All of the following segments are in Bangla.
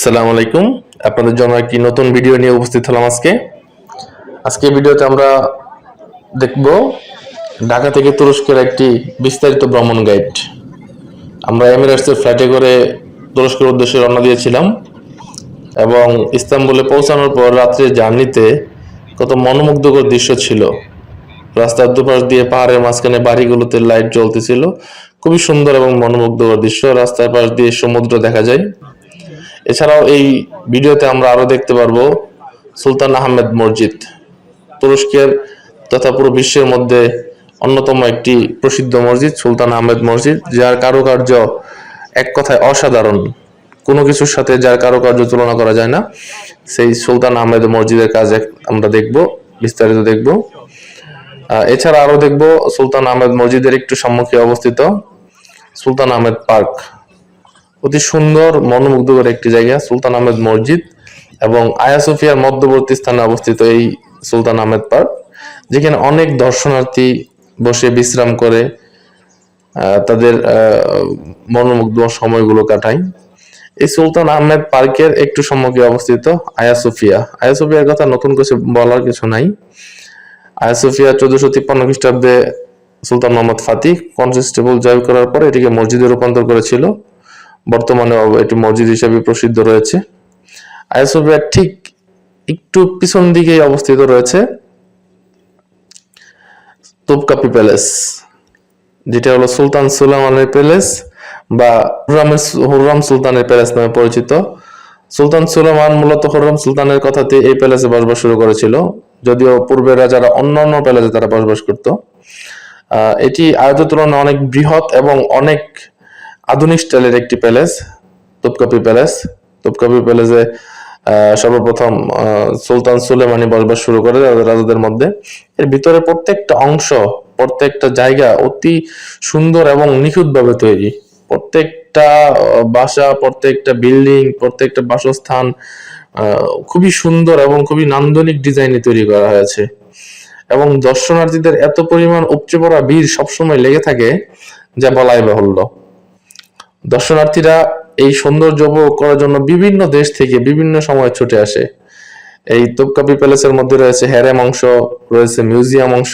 আসসালামু আলাইকুম। আপনাদের জন্য একটি নতুন ভিডিও নিয়ে উপস্থিত হলাম আজকে। আজকে ভিডিওতে আমরা দেখব ঢাকা থেকে তুরস্কের একটি বিস্তারিত ভ্রমণ গাইড। আমরা এমিরেটসের ফ্লাইটে করে তুরস্কের উদ্দেশ্যে রওনা দিয়েছিলাম এবং ইস্তাম্বুলে পৌঁছানোর পর রাত্রে জার্নিতে কত মনোমুগ্ধকর দৃশ্য ছিল। রাস্তার দুপাশ দিয়ে পাহাড়ের মাঝখানে বাড়িগুলোতে লাইট জ্বলতেছিল। খুবই সুন্দর এবং মনোমুগ্ধকর দৃশ্য। রাস্তার পাশ দিয়ে সমুদ্র দেখা যায়। এছাড়াও এই ভিডিওতে আমরা আরও দেখতে পারব সুলতান আহমেদ মসজিদ, তুরস্কের তথা পুরো বিশ্বের মধ্যে অন্যতম একটি প্রসিদ্ধ মসজিদ, সুলতান আহমেদ মসজিদ, যার কারুকার্য এক কথায় অসাধারণ। কোনো কিছুর সাথে যার কারুকার্য তুলনা করা যায় না। সেই সুলতান আহমেদ মসজিদের কাজ আমরা দেখব, বিস্তারিত দেখব। এছাড়া আরও দেখব সুলতান আহমেদ মসজিদের একটু সম্মুখে অবস্থিত সুলতান আহমেদ পার্ক। অতি সুন্দর, মনোমুগ্ধকর একটি জায়গা, সুলতান আহমেদ মসজিদ এবং আয়া সোফিয়ার মধ্যবর্তী স্থানে অবস্থিত এই সুলতান আহমেদ পার্ক, যেখানে অনেক দর্শনার্থী বসে বিশ্রাম করে তাদের মনোমুগ্ধ সময়গুলো কাটায়। এই সুলতান আহমেদ পার্কের একটু সম্মুখে অবস্থিত আয়া সোফিয়া। আয়া সোফিয়ার কথা নতুন কিছু বলার কিছু নাই। আয়া সোফিয়া চোদ্দশো তিপ্পান্ন খ্রিস্টাব্দে সুলতান মোহাম্মদ ফাতিহ কনস্টেবল জয় করার পর এটিকে মসজিদে রূপান্তর করেছিল। বর্তমানে এটি মসজিদ হিসেবে প্রসিদ্ধ রয়েছে। আয়াসোফিয়ার ঠিক একটু পিছন দিকেই অবস্থিত রয়েছে। তোপকাপি প্যালেস, যেটা হলো সুলতান সুলাইমানের প্যালেস বা হুররামের হুররাম সুলতানের প্যালেস নামে পরিচিত। সুলতান সুলেমান মূলত হুররাম সুলতানের কথাতে এই প্যালেসে বসবাস শুরু করেছিল, যদিও পূর্বের রাজারা অন্যান্য প্যালেসে তারা বসবাস করত। এটি আয়ত তুলনায় অনেক বৃহৎ এবং অনেক আধুনিক স্টাইলের একটি প্যালেস, তোপকাপি প্যালেস। তোপকাপি প্যালেসে সর্বপ্রথম সুলতান সুলেমানি বসবাস শুরু করে রাজা- রাজাদের মধ্যে। এর ভিতরে প্রত্যেকটা অংশ, প্রত্যেকটা জায়গা অতি সুন্দর এবং নিখুঁতভাবে তৈরি। প্রত্যেকটা বাসা, প্রত্যেকটা বিল্ডিং, প্রত্যেকটা বাসস্থান খুবই সুন্দর এবং খুবই নান্দনিক ডিজাইনে তৈরি করা হয়েছে। এবং দর্শনার্থীদের এত পরিমাণ উপচে পড়া ভিড় সবসময় লেগে থাকে, যা বলাই বাহুল্য। দর্শনার্থীরা এই সৌন্দর্য উপভোগ করার জন্য বিভিন্ন দেশ থেকে বিভিন্ন সময় ছুটে আসে। এই তোপকাপি প্যালেসের মধ্যে রয়েছে হ্যারেম অংশ রয়েছে মিউজিয়াম অংশ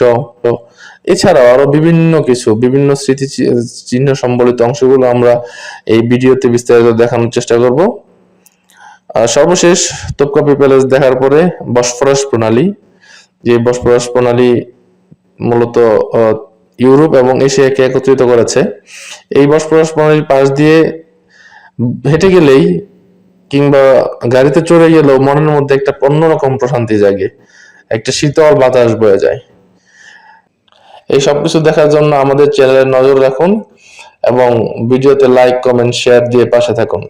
এছাড়াও আরও বিভিন্ন কিছু, বিভিন্ন স্মৃতি চিহ্ন সম্বলিত অংশগুলো আমরা এই ভিডিওতে বিস্তারিত দেখানোর চেষ্টা করব। সর্বশেষ তোপকাপি প্যালেস দেখার পরে বসফরাস প্রণালী। যে বসফরাস প্রণালী মূলত ইউরোপ এবং এশিয়াকে একত্রিত করেছে। এই বসফরাস প্রণালীর পাশ দিয়ে হেঁটে গেলেই কিংবা গাড়িতে চড়ে গেলেও মনের মধ্যে একটা অন্যরকম প্রশান্তি জাগে। একটা শীতল বাতাস বয়ে যায়। এই সবকিছু দেখার জন্য আমাদের চ্যানেলে নজর রাখুন এবং ভিডিওতে লাইক কমেন্ট শেয়ার দিয়ে পাশে থাকুন।